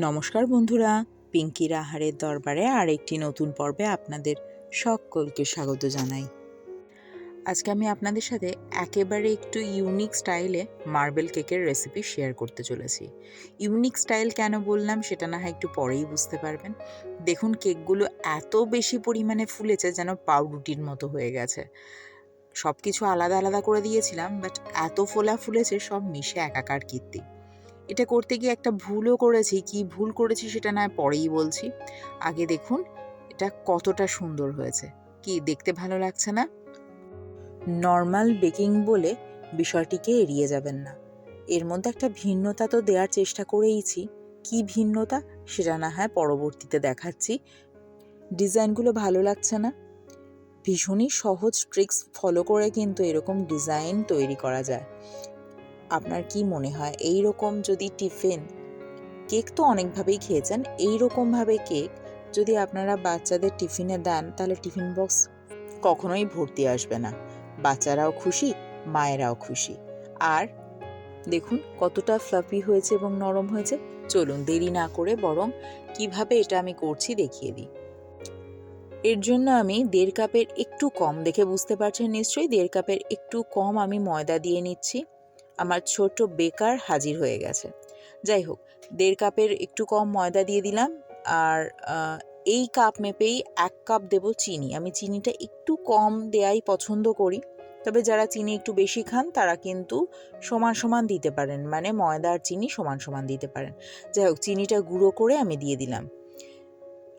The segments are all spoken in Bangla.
নমস্কার বন্ধুরা পিঙ্কির আহারের দরবারে আর একটি নতুন পর্বে আপনাদের সকলকে স্বাগত জানাই। আজকে আমি আপনাদের সাথে একেবারে একটু ইউনিক স্টাইলে মার্বেল কেকের রেসিপি শেয়ার করতে চলেছি। ইউনিক স্টাইল কেন বললাম সেটা না হয় একটু পরেই বুঝতে পারবেন। দেখুন কেকগুলো এত বেশি পরিমাণে ফুলেছে যেন পাউরুটির মতো হয়ে গেছে। সব কিছু আলাদা আলাদা করে দিয়েছিলাম বাট এত ফোলা ফুলেছে সব মিশে একাকার কীর্তি। এটা করতে গিয়ে একটা ভুলও করেছি, কি ভুল করেছি সেটা না পরেই বলছি। আগে দেখুন এটা কতটা সুন্দর হয়েছে, কি দেখতে ভালো লাগছে না? নর্মাল বেকিং বলে বিষয়টিকে এড়িয়ে যাবেন না। এর মধ্যে একটা ভিন্নতা তো দেওয়ার চেষ্টা করেইছি। কি ভিন্নতা সেটা না হয় পরবর্তীতে দেখাচ্ছি। ডিজাইনগুলো ভালো লাগছে না? ভীষণই সহজ ট্রিক্স ফলো করে কিন্তু এরকম ডিজাইন তৈরি করা যায়। আপনার কি মনে হয়? এই রকম যদি টিফিন, কেক তো অনেকভাবেই খেয়েছেন এই রকমভাবে কেক যদি আপনারা বাচ্চাদের টিফিনে দেন, তাহলে টিফিন বক্স কখনোই ভর্তি আসবে না। বাচ্চারাও খুশি, মায়েরাও খুশি। আর দেখুন কতটা ফ্লাফি হয়েছে এবং নরম হয়েছে। চলুন দেরি না করে বরং কীভাবে এটা আমি করছি দেখিয়ে দিই। এর জন্য আমি দেড় কাপের একটু কম, দেখে বুঝতে পারছেন নিশ্চয়ই, দেড় কাপের একটু কম আমি ময়দা দিয়ে নিচ্ছি। আমার ছোট বেকার হাজির হয়ে গেছে। যাই হোক, দেড় কাপের একটু কম ময়দা দিয়ে দিলাম আর এই কাপ মেপেই এক কাপ দেব চিনি। আমি চিনিটা একটু কম দেয়াই পছন্দ করি, তবে যারা চিনি একটু বেশি খান তারা কিন্তু সমান সমান দিতে পারেন। মানে ময়দা আর চিনি সমান সমান দিতে পারেন। যাই হোক, চিনিটা গুঁড়ো করে আমি দিয়ে দিলাম।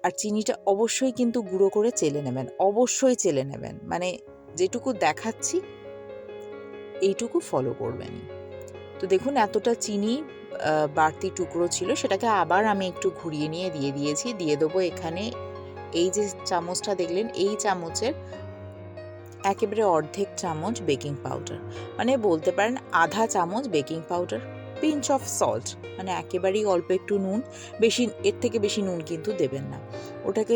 আর চিনিটা অবশ্যই কিন্তু গুঁড়ো করে চেলে নেবেন, অবশ্যই চেলে নেবেন। মানে যেটুকু দেখাচ্ছি এইটুকু ফলো করবেন। তো দেখুন, এতটা চিনি বাড়তি টুকরো ছিল, সেটাকে আবার আমি একটু ঘুরিয়ে নিয়ে দিয়ে দিয়েছি, দিয়ে দেবো এখানে এই যে চামচটা দেখলেন, এই চামচের একেবারে অর্ধেক চামচ বেকিং পাউডার মানে বলতে পারেন আধা চামচ baking powder pinch of salt মানে একেবারেই অল্প একটু নুন, বেশি, এর থেকে বেশি নুন কিন্তু দেবেন না। ওটাকে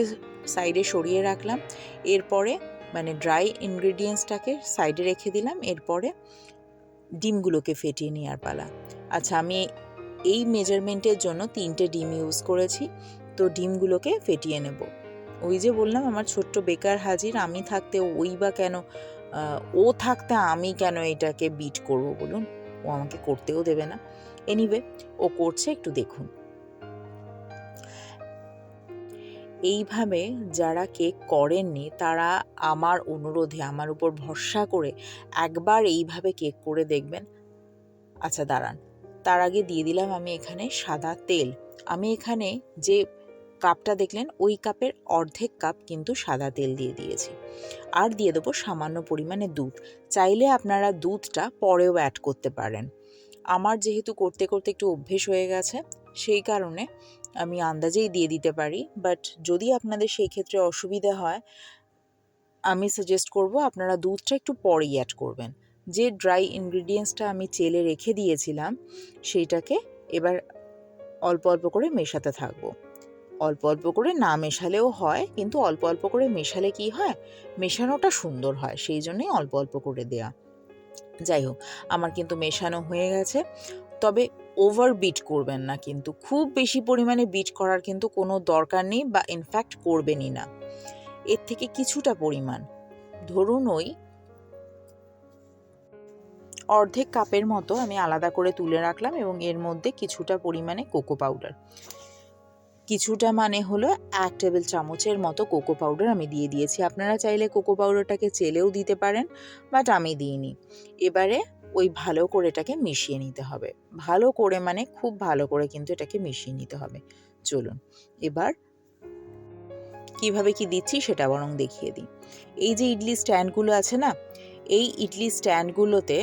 সাইডে সরিয়ে রাখলাম, এরপরে মানে ড্রাই ইনগ্রিডিয়েন্টসটাকে সাইডে রেখে দিলাম, এরপরে ডিমগুলোকে ফেটিয়ে নেওয়ার পালা। আচ্ছা আমি এই মেজারমেন্টের জন্য তিনটে ডিম ইউজ করেছি, তো ডিমগুলোকে ফেটিয়ে নেব। ওই যে বললাম, আমার ছোট্ট বেকার হাজির, আমি থাকতে ওই বা কেন ও থাকতে আমি কেন এটাকে বিট করব বলুন? ও আমাকে করতেও দেবে না। এনিওয়ে ও করছে, একটু দেখুন। এইভাবে যারা কেক করেননি, তারা আমার অনুরোধে, আমার উপর ভরসা করে একবার এইভাবে কেক করে দেখবেন। আচ্ছা দাঁড়ান। তার আগে দিয়ে দিলাম আমি এখানে সাদা তেল। আমি এখানে যে কাপটা দেখলেন, ওই কাপের অর্ধেক কাপ কিন্তু সাদা তেল দিয়ে দিয়েছি। আর দিয়ে দেবো সামান্য পরিমাণে দুধ। চাইলে আপনারা দুধটা পরেও অ্যাড করতে পারেন। আমার যেহেতু করতে করতে একটু অভ্যেস হয়ে গেছে, সেই কারণে আমি আন্দাজেই দিয়ে দিতে পারি বাট যদি আপনাদের সেই ক্ষেত্রে অসুবিধা হয়, আমি সাজেস্ট করব আপনারা দুধটা একটু পরেই অ্যাড করবেন। যে ড্রাই ইনগ্রিডিয়েন্টসটা আমি চেলে রেখে দিয়েছিলাম, সেইটাকে এবার অল্প অল্প করে মেশাতে থাকব। অল্প অল্প করে না মেশালেও হয়, কিন্তু অল্প অল্প করে মেশালে কি হয়? মেশানোটা সুন্দর হয়, সেই জন্যই অল্প অল্প করে দেয়া। যাই হোক, আমার কিন্তু মেশানো হয়ে গেছে। তবে ওভার বিট করবেন না কিন্তু। খুব বেশি পরিমাণে বিট করার কিন্তু কোনো দরকার নেই বা ইনফ্যাক্ট করবেনই না। এর থেকে কিছুটা পরিমাণ। ধরুন ওই অর্ধেক কাপের মতো আমি আলাদা করে তুলে রাখলাম এবং এর মধ্যে কিছুটা পরিমাণে কোকো পাউডার কিছুটা মানে হলো এক টেবিল চামচের মতো কোকো পাউডার আমি দিয়ে দিয়েছি। আপনারা চাইলে কোকো পাউডারটাকে চেলেও দিতে পারেন বাট আমি দিইনি। এবারে ওই ভালো করে এটাকে মিশিয়ে নিতে হবে। ভালো করে মানে খুব ভালো করে কিন্তু এটাকে মিশিয়ে নিতে হবে। চলুন, এবার কীভাবে কি দিচ্ছি সেটা বরং দেখিয়ে দিই। এই যে ইডলি স্ট্যান্ডগুলো আছে না, এই ইডলি স্ট্যান্ডগুলোতে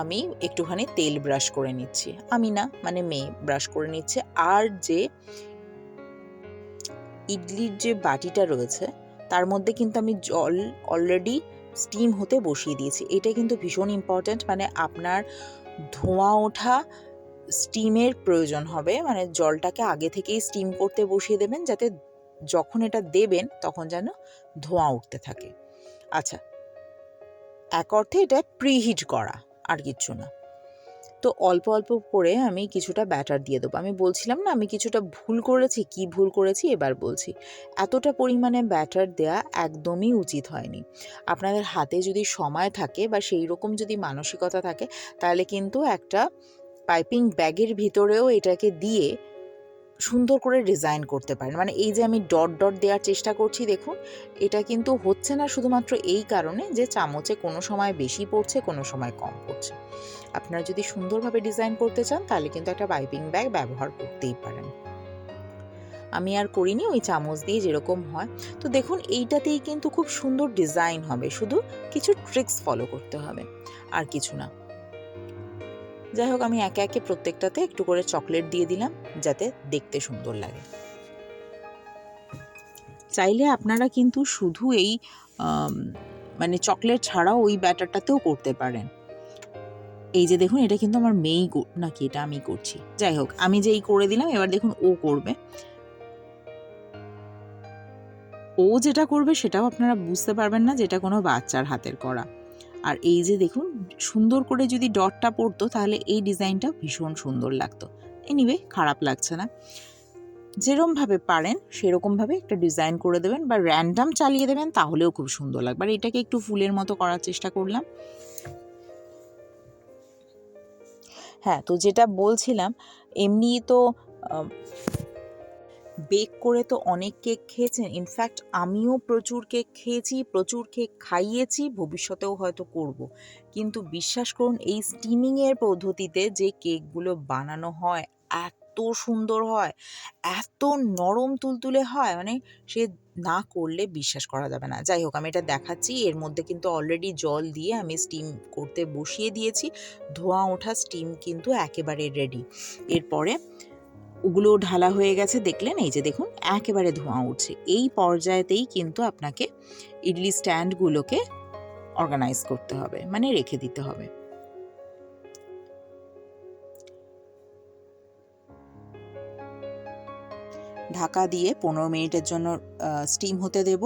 আমি একটুখানি তেল ব্রাশ করে নিচ্ছি। আমি না মানে মেয়ে, ব্রাশ করে নিচ্ছে। আর যে ইডলির যে বাটিটা রয়েছে, তার মধ্যে কিন্তু আমি জল অলরেডি স্টিম হতে বসিয়ে দিয়েছি। এটা কিন্তু ভীষণ ইম্পর্ট্যান্ট মানে আপনার ধোঁয়া ওঠা স্টিমের প্রয়োজন হবে। মানে জলটাকে আগে থেকেই স্টিম করতে বসিয়ে দেবেন, যাতে যখন এটা দেবেন তখন যেন ধোঁয়া উঠতে থাকে। আচ্ছা এক অর্থে এটা প্রিহিট করা, আর কিচ্ছু না। তো অল্প অল্প করে আমি কিছুটা ব্যাটার দিয়ে দেবো। আমি বলছিলাম না, আমি কিছুটা ভুল করেছি, কি ভুল করেছি এবার বলছি। এতটা পরিমাণে ব্যাটার দেয়া একদমই উচিত হয়নি। আপনাদের হাতে যদি সময় থাকে বা সেই রকম যদি মানসিকতা থাকে, তাহলে কিন্তু একটা পাইপিং ব্যাগের ভিতরেও এটাকে দিয়ে সুন্দর করে ডিজাইন করতে পারেন। মানে এই যে আমি ডট ডট দেওয়ার চেষ্টা করছি, দেখুন, এটা কিন্তু হচ্ছে না শুধুমাত্র এই কারণে যে চামচে কোনো সময় বেশি পড়ছে, কোনো সময় কম পড়ছে। আপনারা যদি সুন্দরভাবে ডিজাইন করতে চান, তাহলে কিন্তু একটা পাইপিং ব্যাগ ব্যবহার করতেই পারেন। আমি আর করিনি, ওই চামচ দিয়ে যেরকম হয়। তো দেখুন, এইটাতেই কিন্তু খুব সুন্দর ডিজাইন হবে। শুধু কিছু ট্রিক্স ফলো করতে হবে, আর কিছু না। যাই হোক, আমি একে একে প্রত্যেকটাতে একটু করে চকলেট দিয়ে দিলাম, যাতে দেখতে সুন্দর লাগে। চাইলে আপনারা কিন্তু শুধু এই মানে চকলেট ছাড়াও ওই ব্যাটারটাতেও করতে পারেন। এই যে দেখুন, এটা কিন্তু আমার মেয়েই নাকি এটা আমি করছি। যাই হোক, আমি যে এই করে দিলাম, এবার দেখুন ও করবে। ও যেটা করবে সেটাও আপনারা বুঝতে পারবেন না যেটা কোনো বাচ্চার হাতের করা। আর এই যে দেখুন, সুন্দর করে যদি ডটটা পড়তো, তাহলে এই ডিজাইনটা ভীষণ সুন্দর লাগতো। এনিওয়ে খারাপ লাগছে না। যেরমভাবে পারেন সেরকমভাবে একটা ডিজাইন করে দেবেন বা র্যান্ডাম চালিয়ে দেবেন, তাহলেও খুব সুন্দর লাগবে। আর এটাকে একটু ফুলের মতো করার চেষ্টা করলাম। হ্যাঁ তো যেটা বলছিলাম এমনি তো বেক করে তো অনেক কেক খেয়েছেন। ইনফ্যাক্ট আমিও প্রচুর কেক খেয়েছি, প্রচুর কেক খাইয়েছি, ভবিষ্যতেও হয়তো করব। কিন্তু বিশ্বাস করুন, এই স্টিমিংয়ের পদ্ধতিতে যে কেকগুলো বানানো হয়, এত সুন্দর হয়, এত নরম তুলতুলে হয় মানে সে না করলে বিশ্বাস করা যাবে না। যাই হোক, আমি এটা দেখাচ্ছি। এর মধ্যে কিন্তু অলরেডি জল দিয়ে আমি স্টিম করতে বসিয়ে দিয়েছি। ধোঁয়া ওঠা স্টিম কিন্তু একেবারে রেডি এরপরে ওগুলো ঢালা হয়ে গেছে। দেখলেন? এই যে দেখুন, একেবারে ধোঁয়া উঠছে। এই পর্যায়েতেই কিন্তু আপনাকে ইডলি স্ট্যান্ডগুলোকে অর্গানাইজ করতে হবে মানে রেখে দিতে হবে। ঢাকা দিয়ে পনেরো মিনিটের জন্য স্টিম হতে দেব।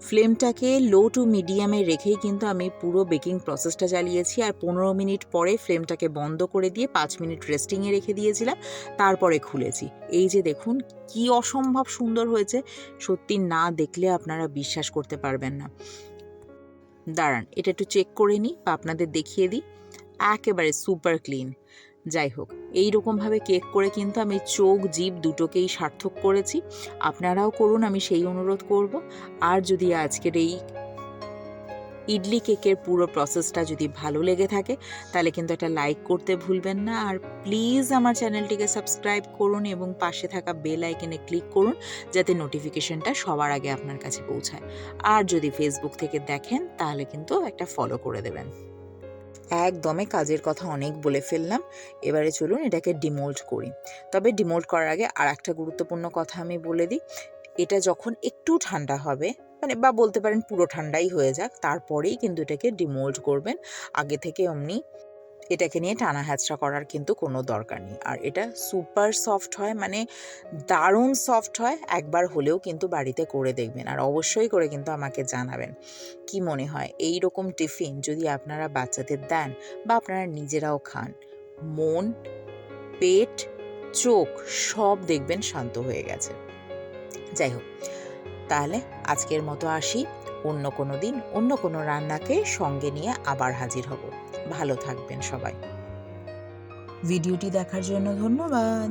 ফ্লেমটাকে লো টু মিডিয়ামে রেখেই কিন্তু আমি পুরো বেকিং প্রসেসটা চালিয়েছি। আর পনেরো মিনিট পরে ফ্লেমটাকে বন্ধ করে দিয়ে পাঁচ মিনিট রেস্টিংয়ে রেখে দিয়েছিলাম, তারপরে খুলেছি। এই যে দেখুন, কি অসম্ভব সুন্দর হয়েছে। সত্যি না দেখলে আপনারা বিশ্বাস করতে পারবেন না। দাঁড়ান, এটা একটু চেক করে নিই বা আপনাদের দেখিয়ে দিই। একেবারে সুপার ক্লিন যাই হোক এই রকমভাবে কেক করে কিন্তু আমি চোখ, জিভ দুটোকেই সার্থক করেছি। আপনারাও করুন, আমি সেই অনুরোধ করব। আর যদি আজকের এই ইডলি কেকের পুরো প্রসেসটা যদি ভালো লেগে থাকে, তাহলে কিন্তু একটা লাইক করতে ভুলবেন না। আর প্লিজ আমার চ্যানেলটিকে সাবস্ক্রাইব করুন এবং পাশে থাকা বেল আইকনে ক্লিক করুন, যাতে নোটিফিকেশনটা সবার আগে আপনার কাছে পৌঁছায়। আর যদি ফেসবুক থেকে দেখেন, তাহলে কিন্তু একটা ফলো করে দেবেন। একদমে কাজের কথা অনেক বলে ফেললাম। এবারে চলুন এটাকে ডিমোল্ড করি। তবে ডিমোল্ড করার আগে আর একটা গুরুত্বপূর্ণ কথা আমি বলে দিই। এটা যখন একটু ঠান্ডা হবে মানে বা বলতে পারেন পুরো ঠান্ডাই হয়ে যাক, তারপরেই কিন্তু এটাকে ডিমোল্ড করবেন। আগে থেকে অমনি এটাকে নিয়ে টানা হ্যাচড়া করার কিন্তু কোনো দরকার নেই। আর এটা সুপার সফট হয় মানে দারুণ সফট হয়, একবার হলেও কিন্তু বাড়িতে করে দেখবেন। আর অবশ্যই করে কিন্তু আমাকে জানাবেন কি মনে হয়? এই রকম টিফিন যদি আপনারা বাচ্চাদের দেন বা আপনারা নিজেরাও খান, মন, পেট, চোখ সব দেখবেন শান্ত হয়ে গেছে। যাই হোক, তাহলে আজকের মতো আসি। অন্য কোনো দিন, অন্য কোনো রান্নাকে সঙ্গে নিয়ে আবার হাজির হব। ভালো থাকবেন সবাই। ভিডিওটি দেখার জন্য ধন্যবাদ।